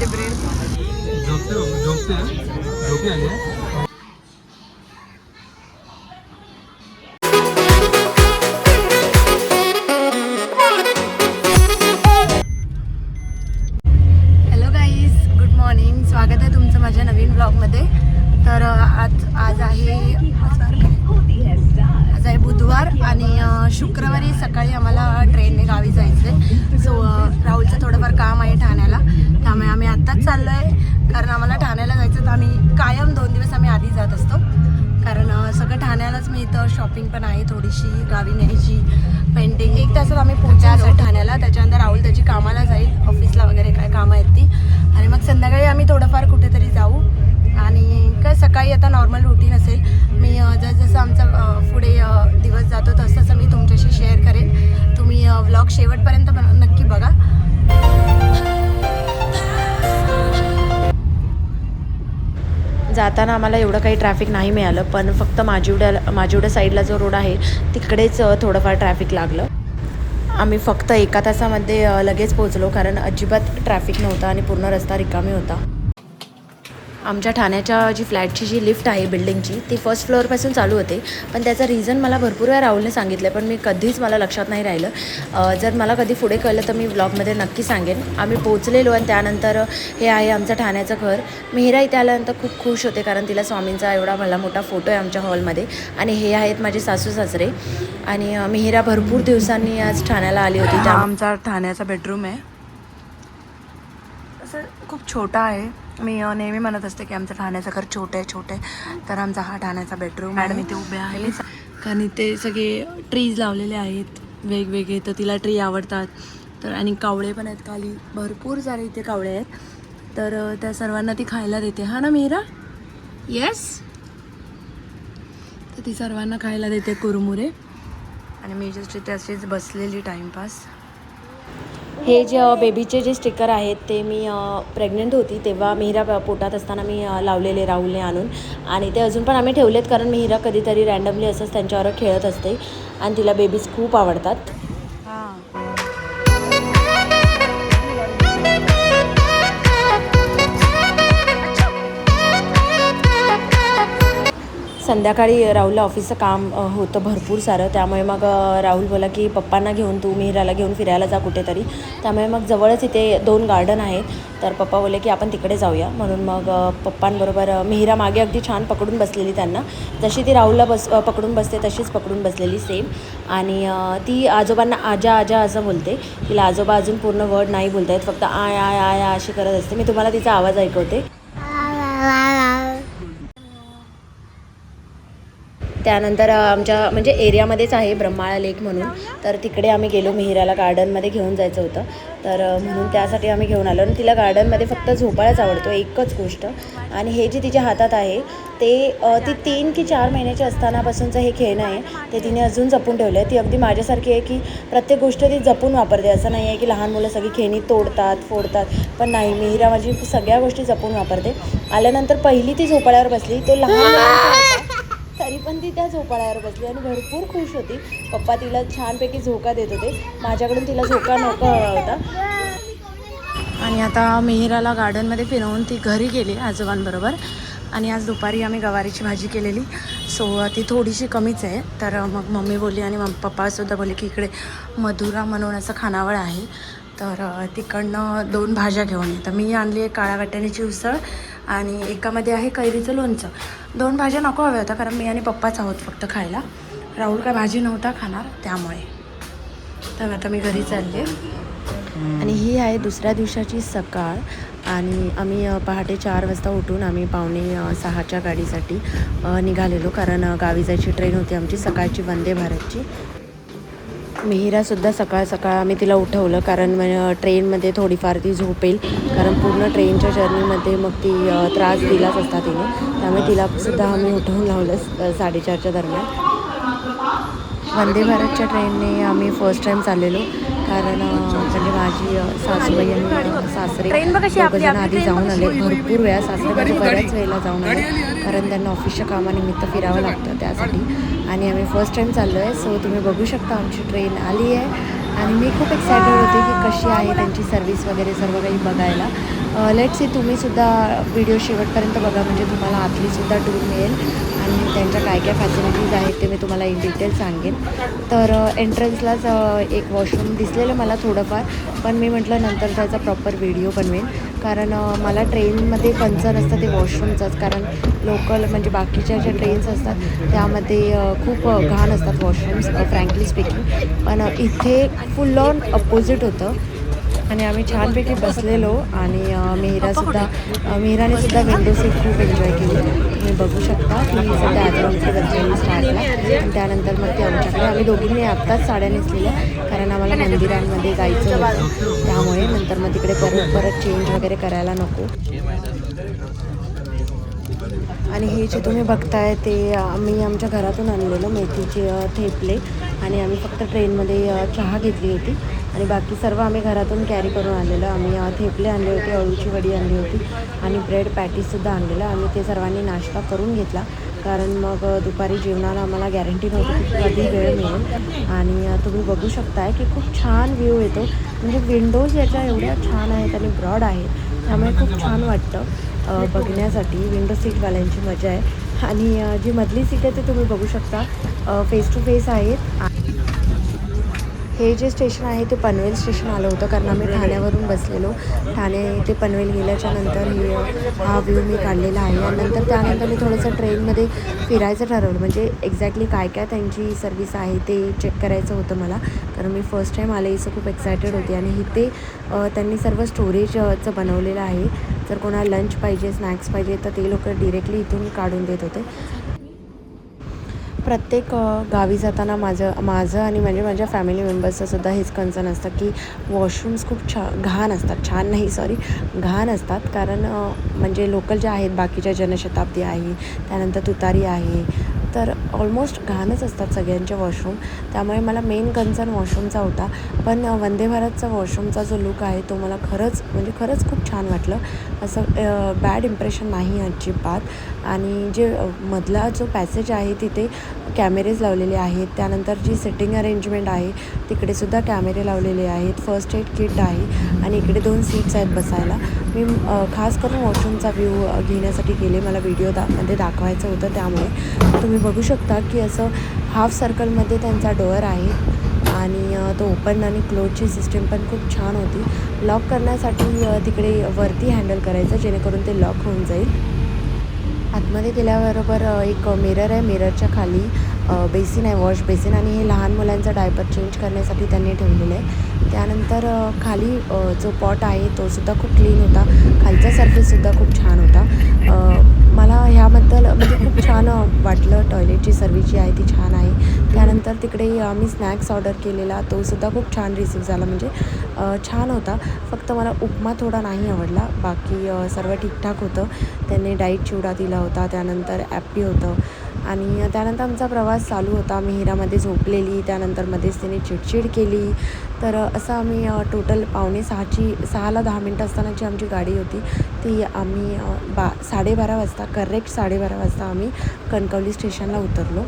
ते ब्रेड. झोपते झोपते झोपी आली आहे. हॅलो गाईज गुड मॉर्निंग स्वागत आहे तुमचं माझ्या नवीन ब्लॉगमध्ये तर आज आज आहे आज आहे बुधवार आणि शुक्रवारी सकाळी आम्हाला ट्रेनने गावी जायचं आहे सो राहुलचं थोडंफार काम आहे ठाण्याला. त्यामुळे आम्ही आत्ताच चाललो आहे कारण आम्हाला ठाण्याला जायचं तर आम्ही कायम दोन दिवस आम्ही आधी जात असतो. कारण सगळं ठाण्यालाच मी इथं शॉपिंग पण आहे थोडीशी गावी न्यायची पेंटिंग एक तासात आम्ही पोहोचायचो ठाण्याला. त्याच्यानंतर राहुल त्याची कामाला जाईल ऑफिसला वगैरे काय कामं आहेत ती. आणि मग संध्याकाळी आम्ही थोडंफार कुठेतरी जाऊ. आणि काय सकाळी आता नॉर्मल रुटीन असेल. मी जसजसं आमचा पुढे दिवस जातो तसं तसं मी तुमच्याशी शेअर करेन. तुम्ही व्लॉग शेवटपर्यंत नक्की बघा. जाताना आम्हाला एवढं काही ट्रॅफिक नाही मिळालं पण फक्त माजिवड्या माजिवड्या साईडला जो रोड आहे तिकडेच थोडंफार ट्रॅफिक लागलं. आम्ही फक्त एका तासामध्ये लगेच पोहोचलो कारण अजिबात ट्रॅफिक नव्हता आणि पूर्ण रस्ता रिकामी होता. आमच्या ठाण्याच्या जी फ्लॅटची जी लिफ्ट आहे बिल्डिंगची ती फर्स्ट फ्लोअरपासून चालू होते. पण त्याचं रिझन मला भरपूर वेळा राहुलने सांगितलं पण मी कधीच मला लक्षात नाही राहिलं. अ, जर मला कधी पुढे कळलं तर मी व्लॉगमध्ये नक्की सांगेन. आम्ही पोहोचलेलो आणि त्यानंतर हे आहे आमचं ठाण्याचं घर. मिहिरा इथे आल्यानंतर खूप खुश होते कारण तिला स्वामींचा एवढा भला मोठा फोटो आहे आमच्या हॉलमध्ये आणि हे आहेत माझे सासू सासरे. आणि मिहिरा भरपूर दिवसांनी आज ठाण्याला आली होती. त्या आमचा ठाण्याचा बेडरूम आहे. असं खूप छोटा आहे. मी नेहमी म्हणत असते की आमचं ठाण्याचं घर छोटं आहे छोटं आहे. तर आमचा हा ठाण्याचा बेडरूम मॅडम इथे उभे आहे कारण इथे सगळे ट्रीज लावलेले आहेत वेगवेगळे तर तिला ट्री आवडतात. तर आणि कावळे पण आहेत. खाली भरपूर सारे इथे कावळे आहेत. तर त्या सर्वांना ती खायला देते. हा ना मीरा येस तर ती सर्वांना खायला देते कुरमुरे. आणि मी जस्ट इथे अशीच बसलेली टाईमपास हे जे बेबीचे जे स्टिकर आहेत ते मी प्रेग्नंट होती तेव्हा मिहिरा पोटात असताना मी लावलेले राहुलने आणून. आणि ते अजून पण आम्ही ठेवलेत कारण मिहिरा कधीतरी रँडमली असंच त्यांच्यावर खेळत असते. आणि तिला बेबीज खूप आवडतात. संध्याकाळी राहुलला ऑफिसचं काम होतं भरपूर सारं. त्यामुळे मग राहुल बोला की पप्पांना घेऊन तू मिहिराला घेऊन फिरायला जा कुठेतरी. त्यामुळे मग जवळच इथे दोन गार्डन आहेत. तर पप्पा बोलले की आपण तिकडे जाऊया. म्हणून मग पप्पांबरोबर मिहिरा मागे अगदी छान पकडून बसलेली त्यांना. जशी ती राहुलला बस पकडून बसते तशीच पकडून बसलेली सेम. आणि ती आजोबांना आजा आजा असं बोलते. तिला आजोबा अजून पूर्ण वर्ड नाही बोलत आहेत फक्त आय आय आय आय अशी करत असते. मी तुम्हाला तिचा आवाज ऐकवते. त्यानंतर आमच्या म्हणजे एरियामध्येच आहे ब्रह्माळा लेक म्हणून. तर तिकडे आम्ही गेलो मिहिराला गार्डनमध्ये घेऊन जायचं होतं. तर म्हणून त्यासाठी आम्ही घेऊन आलो. आणि तिला गार्डनमध्ये फक्त झोपाळाच आवडतो एकच गोष्ट. आणि हे जे तिच्या हातात आहे ते ती तीन की चार महिन्याची असतानापासूनचं हे खेळणं आहे. ते तिने अजून जपून ठेवलं आहे ती अगदी माझ्यासारखी आहे की प्रत्येक गोष्ट ती जपून वापरते. असं नाही आहे की लहान मुलं सगळी खेळणी तोडतात फोडतात. पण नाही मिहिरा माझी सगळ्या गोष्टी जपून वापरते. आल्यानंतर पहिली ती झोपाळ्यावर बसली. तो लहान मुलांचा होता. तरी पण ती त्या झोपाळ्यावर बसली आणि भरपूर खुश होती. पप्पा तिला छानपैकी झोका देत होते. माझ्याकडून तिला झोका नको हवा होता. आणि आता मिहिराला गार्डनमध्ये फिरवून ती घरी गेली आजोबांबरोबर. आणि आज दुपारी आम्ही गवारीची भाजी केलेली. सो ती थोडीशी कमीच आहे. तर मग मम्मी बोलली आणि मग पप्पासुद्धा बोलले की इकडे मधुरा म्हणून असं खानावळ आहे. तर तिकडनं दोन भाज्या घेऊन ये तर मी आणली आहे काळ्या वाटाण्याची उसळ आणि एकामध्ये आहे कैरीचं लोणचं. दोन भाज्या नको हव्या होत्या कारण मी आणि पप्पाच आहोत फक्त खायला. राहुल काय भाजी नव्हता खाणार त्यामुळे. तर आता मी घरी चालले. आणि ही आहे दुसऱ्या दिवसाची सकाळ आणि आम्ही पहाटे चार वाजता उठून आम्ही पावणे सहाच्या गाडीसाठी निघालेलो. कारण गावी जायची ट्रेन होती आमची सकाळची वंदे भारतची. मिहिरासुद्धा सकाळ सकाळ आम्ही तिला उठवलं कारण ट्रेनमध्ये थोडीफार ती झोपेल. कारण पूर्ण ट्रेनच्या जर्नीमध्ये मग ती त्रास दिलाच असता तिने. त्यामुळे तिलासुद्धा आम्ही उठवून लावलं साडेचारच्या दरम्यान. वंदे भारतच्या ट्रेनने आम्ही फर्स्ट टाईम चाललेलो. कारण म्हणजे माझी सासूबाई आणि सासरे दोघंजण आधी जाऊन आले. भरपूर वेळा सासरे माझे बऱ्याच वेळेला जाऊन आले. कारण त्यांना ऑफिसच्या कामानिमित्त फिरावं लागतं त्यासाठी. आणि आम्ही फर्स्ट टाईम चाललो आहे सो तुम्ही बघू शकता आमची ट्रेन आली आहे आणि मी खूप एक्सायटेड होते की कशी आहे त्यांची सर्विस वगैरे सर्व काही बघायला. लेट सी तुम्हीसुद्धा व्हिडिओ शेवटपर्यंत बघा म्हणजे तुम्हाला आतलीसुद्धा टूर मिळेल. आणि त्यांच्या काय काय फॅसिलिटीज आहेत ते मी तुम्हाला इन डिटेल सांगेन. तर एंट्रन्सलाच एक वॉशरूम दिसलेलं मला थोडंफार पण मी म्हटलं नंतर त्याचा प्रॉपर व्हिडिओ बनवेन. कारण मला ट्रेनमध्ये कन्सर्न असतं ते वॉशरूमचंच. कारण लोकल म्हणजे बाकीच्या ज्या ट्रेन्स असतात त्यामध्ये खूप घाण असतात वॉशरूम्स फ्रँकली स्पीकिंग. पण इथे फुल ऑन अपोजिट होतं. आणि आम्ही छानपैकी बसलेलो आणि अ, मिहिरासुद्धा अ, सुद्धा विंडो सीट खूप एन्जॉय केली. तुम्ही बघू शकता की सध्या आजोबांकडे बसलेली स्टार्टला आणि त्यानंतर मग ते आमच्याकडे आम्ही दोघींनी आत्ताच साड्या नेसलेल्या कारण आम्हाला मंदिरांमध्ये जायचं होतं. त्यामुळे नंतर मग तिकडे परत परत चेंज वगैरे करायला नको. आणि हे जे तुम्ही बघताय ते आम्ही आमच्या घरातून आणलेलं मेथीचे थेपले. आणि आम्ही फक्त ट्रेनमध्ये चहा घेतली होती. आणि बाकी सर्व आम्ही घरातून कॅरी करून आणलेलं. आम्ही थेपले आणले होते अळूची वडी आणली होती आणि ब्रेड पॅटीससुद्धा आणलेलं. आम्ही ते सर्वांनी नाश्ता करून घेतला. कारण मग दुपारी जेवणाला आम्हाला गॅरंटी नव्हती की कधी वेळ मिळेल. आणि तुम्ही बघू शकताय की खूप छान व्ह्यू येतो. म्हणजे विंडोज याच्या एवढ्या छान आहेत आणि ब्रॉड आहेत. त्यामुळे खूप छान वाटतं बघण्यासाठी. विंडो सीटवाल्यांची मजा आहे. आणि जी मधली सीट आहे ती तुम्ही बघू शकता. फेस टू फेस आहेत. हे जे स्टेशन आहे ते पनवेल स्टेशन आलं होतं कारण आम्ही ठाण्यावरून बसलेलो. ठाणे ते पनवेल गेल्याच्यानंतर हा व्ह्यू मी काढलेला आहे. आणि नंतर त्यानंतर मी थोडंसं ट्रेनमध्ये फिरायचं ठरवलं. म्हणजे एक्झॅक्टली काय काय त्यांची सर्विस आहे ते चेक करायचं होतं मला. कारण मी फर्स्ट टाईम आले इथं खूप एक्सायटेड होते. आणि इथे त्यांनी सर्व स्टोरेजचं बनवलेलं आहे. जर कोणाला लंच पाहिजे स्नॅक्स पाहिजे तर ते लोक डिरेक्टली इथून काढून देत होते. प्रत्येक गावी जाताना माझं माझं आणि म्हणजे माझ्या फॅमिली मेंबर्सचं सुद्धा हेच कन्सर्न असतं की वॉशरूम्स खूप छा घाण असतात. छान नाही सॉरी घाण असतात कारण म्हणजे लोकल ज्या आहेत बाकीच्या जनशताब्दी आहे त्यानंतर तुतारी आहे तर ऑलमोस्ट घाणच असतात सगळ्यांचे वॉशरूम त्यामुळे मला मेन कन्सर्न वॉशरूमचा होता. पण वंदे भारतचा वॉशरूमचा जो लुक आहे तो मला खरंच म्हणजे खरंच खूप छान वाटलं. असं बॅड इम्प्रेशन नाही अजिबात. आणि जे मधला जो पॅसेज आहे तिथे कॅमेरेज लावलेले आहेत. त्यानंतर जी सिटिंग अरेंजमेंट आहे तिकडेसुद्धा कॅमेरे लावलेले आहेत. फर्स्ट एड किट आहे आणि इकडे दोन सीट्स आहेत बसायला. मी खास करून वॉशरूमचा व्ह्यू घेण्यासाठी गेले. मला व्हिडिओ दा मध्ये दाखवायचं होतं त्यामुळे. तुम्ही बघू शकता की असं हाफ सर्कलमध्ये त्यांचा डोअर आहे. आणि तो ओपन आणि क्लोजची सिस्टीम पण खूप छान होती. लॉक करण्यासाठी तिकडे वरती हँडल करायचं जेणेकरून ते लॉक होऊन जाईल. आतमध्ये गेल्याबरोबर एक मिरर आहे मिररच्या खाली बेसिन आहे वॉश बेसिन आणि हे लहान मुलांचा डायपर चेंज करण्यासाठी त्यांनी ठेवलेलं आहे. त्यानंतर खाली जो पॉट आहे तोसुद्धा खूप क्लीन होता. खालचा सर्फेससुद्धा खूप छान होता. मला ह्याबद्दल म्हणजे खूप छान वाटलं. टॉयलेटची सर्विस जी आहे ती छान आहे. त्यानंतर तिकडे आम्ही स्नॅक्स ऑर्डर केलेला. तो सुद्धा खूप छान रिसीव झाला. म्हणजे छान होता. फक्त मला उपमा थोडा नाही आवडला. बाकी सर्व ठीकठाक होतं. त्यांनी डाईट चिवडा दिला होता. त्यानंतर ॲप्पी होतं. आणि त्यानंतर आमचा प्रवास चालू होता. मिहिरामध्ये झोपलेली त्यानंतर मध्येच तिने चिडचिड केली. तर असं आम्ही टोटल पावणे सहाची सहाला दहा मिनटं असतानाची आमची गाडी होती ती आम्ही बा साडेबारा वाजता करेक्ट साडेबारा वाजता आम्ही कणकवली स्टेशनला उतरलो.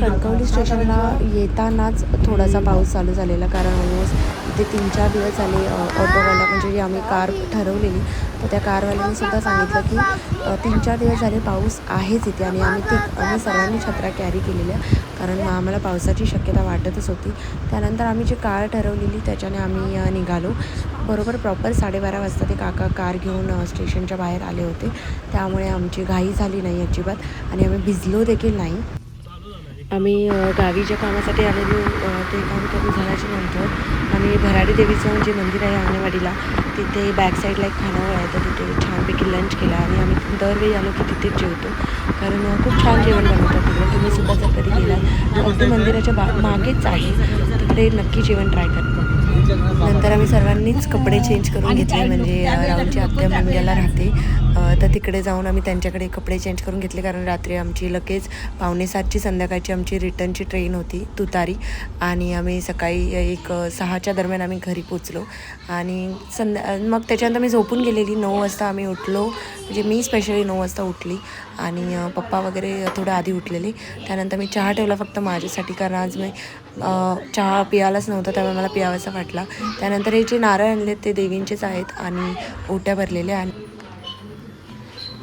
कणकवली स्टेशनला येतानाच थोडासा पाऊस चालू झालेला कारण ऑलमोस्ट ते तीन चार दिवस झाले ऑटोवाला म्हणजे जी आम्ही कार ठरवलेली तर त्या कारवाल्याने सुद्धा सांगितलं की तीन चार दिवस झाले पाऊस आहेच इथे आणि आम्ही ते आम्ही सर्वांनी छत्र्या कॅरी केलेल्या कारण मग आम्हाला पावसाची शक्यता वाटतच होती. त्यानंतर आम्ही जी कार ठरवलेली त्याच्याने आम्ही निघालो. बरोबर प्रॉपर साडेबारा वाजता ते काका कार घेऊन स्टेशनच्या बाहेर आले होते. त्यामुळे आमची घाई झाली नाही अजिबात आणि आम्ही भिजलो देखील नाही. आम्ही गावीच्या कामासाठी आलेलो ते काम करून झाल्याच्यानंतर आम्ही भराडी देवीचं जे मंदिर आहे अंगणवाडीला तिथे बॅक साईडला एक खानावळ आहे तर तिथे छानपैकी लंच केला आणि आम्ही दरवेळी आलो की तिथेच जेवतो. कारण खूप छान जेवण बनवतात तिकडे. तुम्ही सुद्धा जर कधी गेला अगदी मंदिराच्या बा मागेच आहे. तिकडे नक्की जेवण ट्राय करतो नंतर आम्ही सर्वांनीच कपडे चेंज करून घेतले म्हणजे राहुलची आत्या मुंग्याला राहते. तर तिकडे जाऊन आम्ही त्यांच्याकडे कपडे चेंज करून घेतले कारण रात्री आमची लगेच पावणे सातची संध्याकाळची आमची रिटर्नची ट्रेन होती तुतारी. आणि आम्ही सकाळी एक सहाच्या दरम्यान आम्ही घरी पोचलो आणि संध्या मग त्याच्यानंतर मी झोपून गेलेली. नऊ वाजता आम्ही उठलो. म्हणजे मी स्पेशली नऊ वाजता उठली. आणि पप्पा वगैरे थोडं आधी उठलेले. त्यानंतर मी चहा ठेवला फक्त माझ्यासाठी कारण आज मी चहा पियालाच नव्हता त्यामुळे मला पियावासा वाटला. त्यानंतर हे जे नारळ आणले ते देवींचेच आहेत आणि ओट्या भरलेल्या. आणि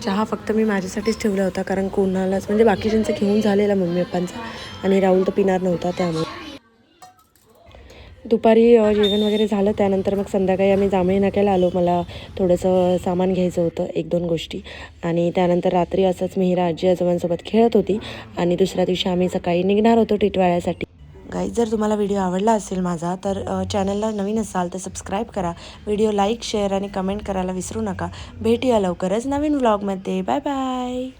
चहा फक्त मी माझ्यासाठीच ठेवला होता कारण कोणालाच म्हणजे बाकीच्यांचं घेऊन झालेला मम्मी पप्पांचा. आणि राहुल तर पिणार नव्हता त्यामुळे. दुपारी जेवण वगैरे झालं त्यानंतर मग संध्याकाळी आम्ही जांभळी नाक्याला आलो. मला थोडंसं सामान घ्यायचं होतं एक दोन गोष्टी. आणि त्यानंतर रात्री असंच मिहिरा आजी आजोबांसोबत खेळत होती. आणि दुसऱ्या दिवशी आम्ही सकाळी निघणार होतो टिटवाळ्यासाठी. गाईज जर तुम्हाला व्हिडिओ आवडला असेल माझा तर चॅनलला नवीन असाल तर सबस्क्राईब करा. व्हिडिओ लाईक शेअर आणि कमेंट करायला विसरू नका. भेटूया लवकरच नवीन व्लॉगमध्ये बाय बाय